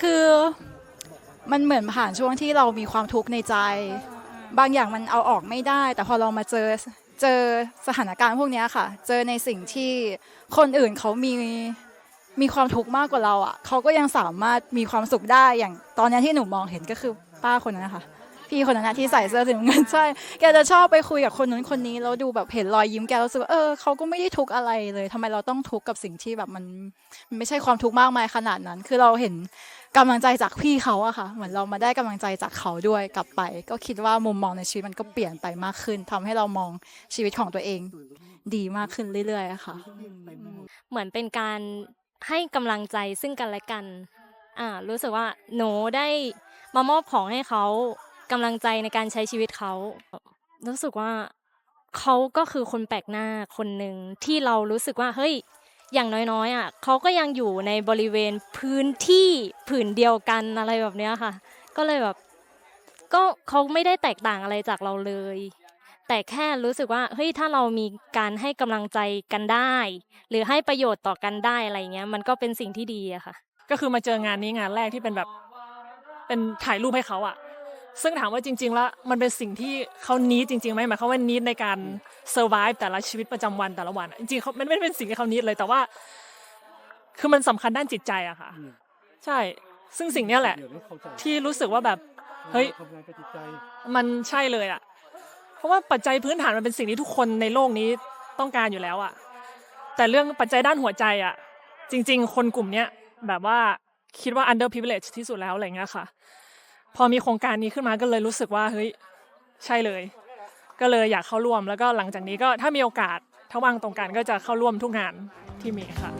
คือมันเหมือนผ่านช่วงที่เรามีความทุกข์ในใจ บางอย่างมันเอาออกไม่ได้ แต่พอเรามาเจอเจอสถานการณ์พวกนี้ค่ะ เจอในสิ่งที่คนอื่นเขามีมีความทุกข์มากกว่าเราอะเขาก็ยังสามารถมีความสุขได้อย่างตอนนี้ที่หนูมองเห็นก็คือป้าคนนั้นนะคะพี่คนนั้นนะที่ใส่เสื้อสีน้ำเงินใช่ แกจะชอบไปคุยกับคนนู้นคนนี้แล้วดูแบบเห็นรอยยิ้มแกรู้สึกว่าเออเขาก็ไม่ได้ทุกข์อะไรเลยทำไมเราต้องทุกข์กับสิ่งที่แบบมันไม่ใช่ความทุกข์มากมายขนาดนั้น คือเราเห็น กำลังใจจากพี่เขาอะค่ะเหมือนเรามาได้กำลังใจจากเขาด้วยกลับไป ก็คิดว่ามุมมองในชีวิตมันก็เปลี่ยนไปมากขึ้นทำให้เรามองชีวิตของตัวเอง ดีมากขึ้นเรื่อยๆอะค่ะ เหมือนเป็นการให้กำลังใจซึ่งกันและกันอ่ารู้สึกว่าหนูได้มามอบของให้เขากำลังใจในการใช้ชีวิตเขารู้สึกว่าเขาก็คือคนแปลกหน้าคนหนึ่งที่เรารู้สึกว่าเฮ้ย อย่างน้อยๆอะเขาก็ยังอยู่ในบริเวณพื้นที่ผืนเดียวกันอะไรแบบเนี้ยค่ะ ก็เลยแบบก็เขาไม่ได้แตกต่างอะไรจากเราเลย แต่แค่รู้สึกว่าเฮ้ยถ้าเรามีการให้กำลังใจกันได้ หรือให้ประโยชน์ต่อกันได้อะไรเงี้ย มันก็เป็นสิ่งที่ดีอะค่ะ ก็คือมาเจองานนี้งานแรกที่เป็นแบบ เป็นถ่ายรูปให้เขาอะ ซึ่งถามว่าจริง ๆ แล้วมันเป็นสิ่งที่เขานี้จริงๆไหมหมายความว่านี้ในการ survive แต่ละชีวิตประจำวันแต่ละวันอะจริงๆเขามันไม่ได้เป็นสิ่งที่เขานี้เลยแต่ว่า คือมันสำคัญด้านจิตใจอะค่ะ ใช่ ซึ่งสิ่งเนี้ยแหละ ที่รู้สึกว่าแบบเฮ้ยทำงานกับจิตใจมันใช่เลยอะเพราะว่าปัจจัยพื้นฐานมันเป็นสิ่งที่ทุกคนในโลกนี้ต้องการอยู่แล้วอะแต่เรื่องปัจจัยด้านหัวใจอะจริง ๆ คนกลุ่มเนี้ยแบบว่าคิดว่า under privilege ที่สุดแล้วอะไรเงี้ยค่ะ พอมีโครงการนี้ขึ้นมาก็เลยรู้สึกว่าเฮ้ยใช่เลย ก็เลยอยากเข้าร่วมแล้วก็หลังจากนี้ก็ถ้ามีโอกาสถ้าว่างตรงกันก็จะเข้าร่วมทุกงานที่มีค่ะ